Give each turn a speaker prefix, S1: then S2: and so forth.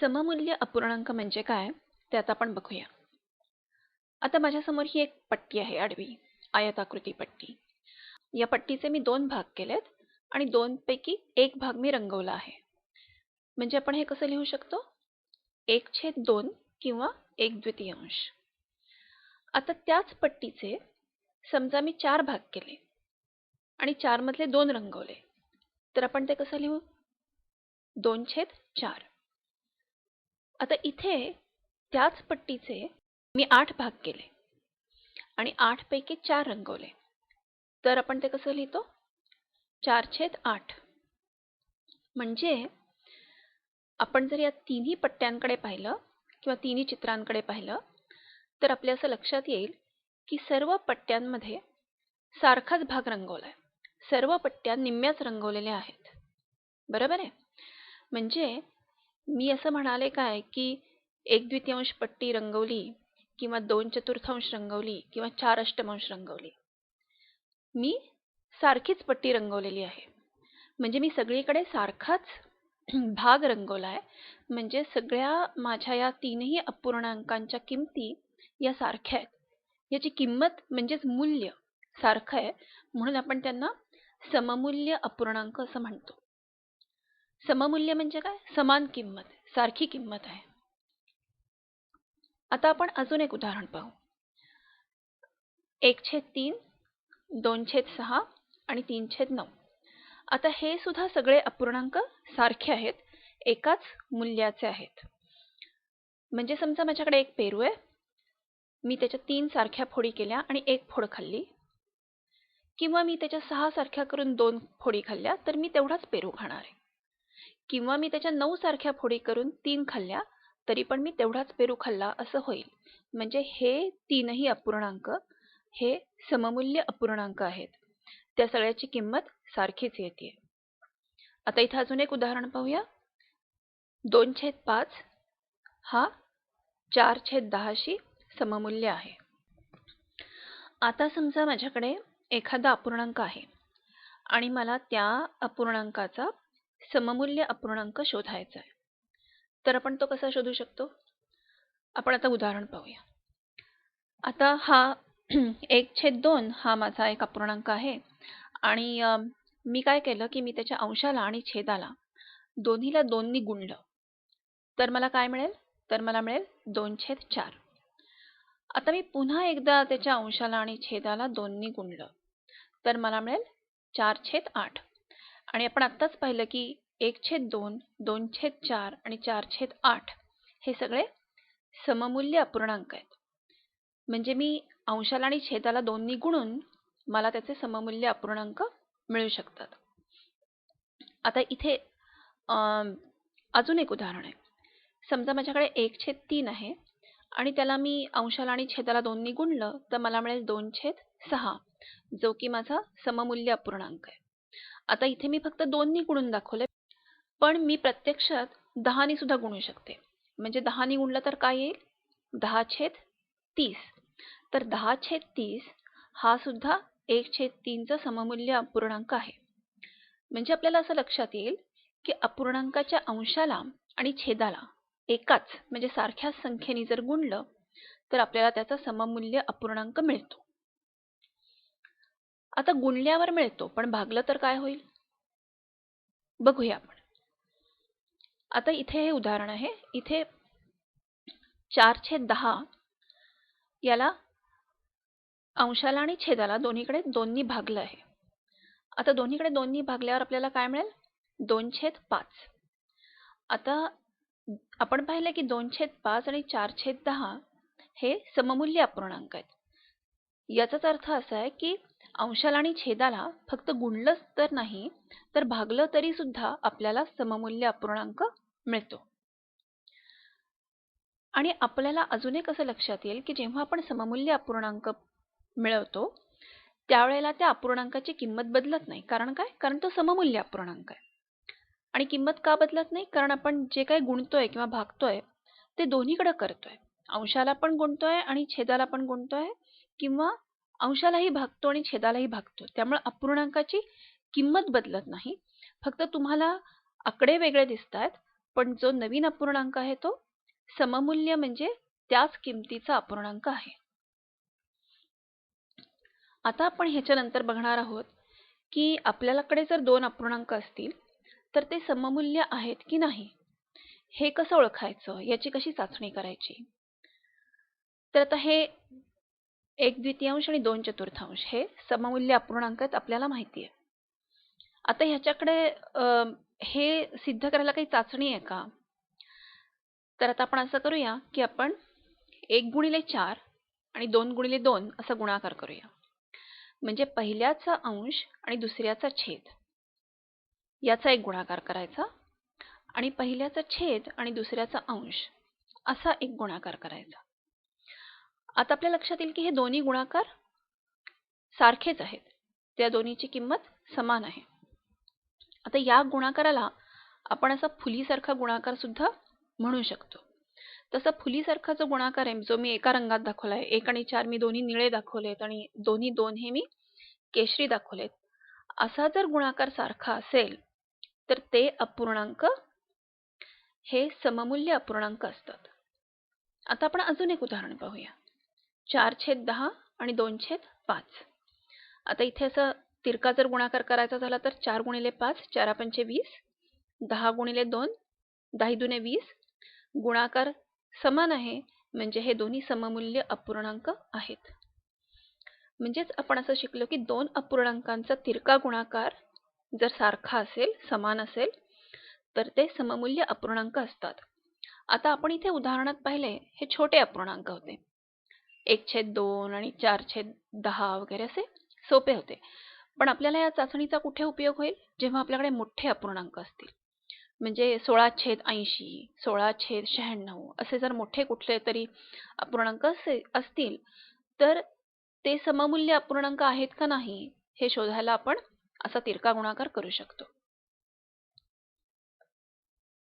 S1: सममूल्य अपूर्णांक म्हणजे काय ते आता आपण बघूया. आता माझ्यासमोर ही एक पट्टी आहे आडवी आयताकृती पट्टी. या पट्टीचे मी दोन भाग केलेत आणि दोन पैकी एक भाग मी रंगवला आहे. म्हणजे आपण हे कसं लिहू शकतो? एक छेद दोन किंवा एक द्वितीयांश. आता त्याच पट्टीचे समजा मी चार भाग केले आणि चारमधले दोन रंगवले तर आपण ते कसं लिहू? दोन छेद चार. आता इथे त्याच पट्टीचे मी आठ भाग केले. आणि आठपैकी चार रंगवले. तर आपण ते कसं लिहितो? चार छेद आठ. म्हणजे आपण जर या तिन्ही पट्ट्यांकडे पाहिलं किंवा तिन्ही चित्रांकडे पाहिलं तर आपल्या असं लक्षात येईल की सर्व पट्ट्यांमध्ये सारखाच भाग रंगवला आहे सर्व पट्ट्या निम्म्याच रंगवलेल्या आहेत. बरोबर आहे? म्हणजे मी असं म्हणाले काय की एक द्वितीयांश पट्टी रंगवली किंवा दोन चतुर्थांश रंगवली किंवा चार अष्टमांश रंगवली. मी सारखीच पट्टी रंगवलेली आहे. म्हणजे मी सगळीकडे सारखाच भाग रंगवला आहे. म्हणजे सगळ्या माझ्या या तीनही अपूर्णांकांच्या किमती या सारख्या आहेत. याची किंमत म्हणजेच मूल्य सारखं आहे. म्हणून आपण त्यांना सममूल्य अपूर्णांक असं म्हणतो. सममूल्य म्हणजे काय? समान किंमत सारखी किंमत आहे. आता आपण अजून एक उदाहरण पाहू. एक छेद तीन दोन छेद सहा आणि तीन छेद नऊ. आता हे सुद्धा सगळे अपूर्णांक सारखे आहेत एकाच मूल्याचे आहेत. म्हणजे समजा माझ्याकडे एक पेरू आहे मी त्याच्या तीन सारख्या फोडी केल्या आणि एक फोड खाल्ली. किंवा मी त्याच्या सहा सारख्या करून दोन फोडी खाल्ल्या तर मी तेवढाच पेरू खाणार आहे. किंवा मी त्याच्या नऊ सारख्या फोडी करून तीन खाल्ल्या तरी पण मी तेवढाच पेरू खाल्ला असं होईल. म्हणजे हे तीनही अपूर्णांक हे सममूल्य अपूर्णांक आहेत. त्या सगळ्याची किंमत सारखीच येते. आता इथं अजून एक उदाहरण पाहूया. दोन छेद पाच हा चार छेद दहाशी सममूल्य आहे. आता समजा माझ्याकडे एखादा अपूर्णांक आहे आणि मला त्या अपूर्णांकाचा सममूल्य अपूर्णांक शोधायचा आहे. तर आपण तो कसा शोधू शकतो? आपण आता उदाहरण पाहूया. आता हा एक छेद दोन हा माझा एक अपूर्णांक आहे. आणि मी काय केलं की मी त्याच्या अंशाला आणि छेदाला दोन्हीला दोननी गुणलं. तर मला काय मिळेल? तर मला मिळेल दोन छेद चार. आता मी पुन्हा एकदा त्याच्या अंशाला आणि छेदाला दोननी गुणलं. तर मला मिळेल चार छेद आठ. आणि आपण आत्ताच पाहिलं की एक छेद दोन दोन छेद चार आणि चार छेद आठ हे सगळे सममूल्य अपूर्णांक आहेत. म्हणजे मी अंशाला आणि छेदाला दोन्ही गुणून मला त्याचे सममूल्य अपूर्णांक मिळू शकतात. आता इथे अजून एक उदाहरण आहे. समजा माझ्याकडे एक छेद तीन आहे आणि त्याला मी अंशाला आणि छेदाला दोन्ही गुणलं तर मला मिळेल दोन छेद सहा जो की माझा सममूल्य अपूर्णांक आहे. आता इथे मी फक्त दोन्ही गुणून दाखवले पण मी प्रत्यक्षात दहानी सुद्धा गुणू शकते. म्हणजे दहानी गुणलं तर काय येईल? दहा छेद तीस. तर दहा छेद तीस हा सुद्धा एक छेद तीनचा सममूल्य अपूर्णांक आहे. म्हणजे आपल्याला असं लक्षात येईल की अपूर्णांकाच्या अंशाला आणि छेदाला एकाच म्हणजे सारख्या संख्येने जर गुणलं तर आपल्याला त्याचा सममूल्य अपूर्णांक मिळतो. आता गुणल्यावर मिळतो पण भागलं तर काय होईल? बघूया आपण. आता इथे हे उदाहरण आहे. इथे चार छेद दहा याला अंशाला आणि छेदाला दोन्हीकडे दोन्ही भागलं आहे. आता दोन्हीकडे दोन्ही भागल्यावर आपल्याला काय मिळेल? दोन छेद पाच. आता आपण पाहिलं की दोन छेद पाच आणि चार छेद दहा हे सममूल्य अपूर्णांक आहेत. याचाच अर्थ असा आहे की अंशाला आणि छेदाला फक्त गुणलंच तर नाही तर भागलं तरी सुद्धा आपल्याला सममूल्य अपूर्णांक मिळतो. आणि आपल्याला अजून एक असं लक्षात येईल की जेव्हा आपण सममूल्य अपूर्णांक मिळवतो त्यावेळेला त्या अपूर्णांकाची किंमत बदलत नाही. कारण काय? कारण तो सममूल्य अपूर्णांक आहे. आणि किंमत का बदलत नाही? कारण आपण जे काही गुणतोय किंवा भागतोय ते दोन्हीकडे करतोय. अंशाला पण गुणतोय आणि छेदाला पण गुणतोय किंवा अंशालाही भागतो आणि छेदालाही भागतो. त्यामुळे अपूर्णांकाची किंमत बदलत नाही. फक्त तुम्हाला आकडे वेगळे दिसत आहेत पण जो नवीन अपूर्णांक आहे तो सममूल्य म्हणजे त्याच किमतीचा अपूर्णांक आहे. आता आपण ह्याच्यानंतर बघणार आहोत की आपल्याकडे जर दोन अपूर्णांक असतील तर ते सममूल्य आहेत की नाही? हे कसं ओळखायचं? याची कशी चाचणी करायची? तर आता हे एक द्वितीयांश आणि दोन चतुर्थांश. हे सममूल्य अपूर्णांकात आपल्याला माहिती आहे. आता ह्याच्याकडे हे सिद्ध करायला काही चाचणी आहे का? तर आता आपण असं करूया की आपण एक गुणिले चार आणि दोन गुणिले दोन असा गुणाकार करूया. म्हणजे पहिल्याचा अंश आणि दुसऱ्याचा छेद. याचा एक गुणाकार करायचा आणि पहिल्याचा छेद आणि दुसऱ्याचा अंश असा एक गुणाकार करायचा. आता आपल्या लक्षात येईल की हे दोन्ही गुणाकार सारखेच आहेत. त्या दोन्हीची किंमत समान आहे. आता या गुणाकाराला आपण असा फुलीसारखा गुणाकार सुद्धा म्हणू शकतो. तसा फुलीसारखा जो गुणाकार आहे जो मी एका रंगात दाखवला आहे एक आणि चार मी दोन्ही निळे दाखवलेत आणि दोन्ही दोन हे मी केशरी दाखवलेत असा जर गुणाकार सारखा असेल तर ते अपूर्णांक हे सममूल्य अपूर्णांक असतात. आता आपण अजून एक उदाहरण पाहूया. चार छेद दहा आणि दोन छेद पाच. आता इथे असं तिरका जर गुणाकार करायचा झाला तर चार गुणिले पाच चारा पंचे वीस. दहा गुणिले दोन दहा दुने वीस. गुणाकार समान आहे म्हणजे हे दोन्ही सममूल्य अपूर्णांक आहेत. म्हणजेच आपण असं शिकलो की दोन अपूर्णांकांचा तिरका गुणाकार जर सारखा असेल समान असेल तर ते सममूल्य अपूर्णांक असतात. आता आपण इथे उदाहरणात पाहिले हे छोटे अपूर्णांक होते. एक छेद दोन आणि चार छेद दहा वगैरे असे सोपे होते. पण आपल्याला या चाचणीचा कुठे उपयोग होईल? जेव्हा आपल्याकडे मोठे अपूर्णांक असतील. म्हणजे सोळा छेद ऐंशी सोळा छेद शहाण्णव असे जर मोठे कुठले तरी अपूर्णांक असतील तर ते सममूल्य अपूर्णांक आहेत का नाही हे शोधायला आपण असा तिरका गुणाकार करू शकतो.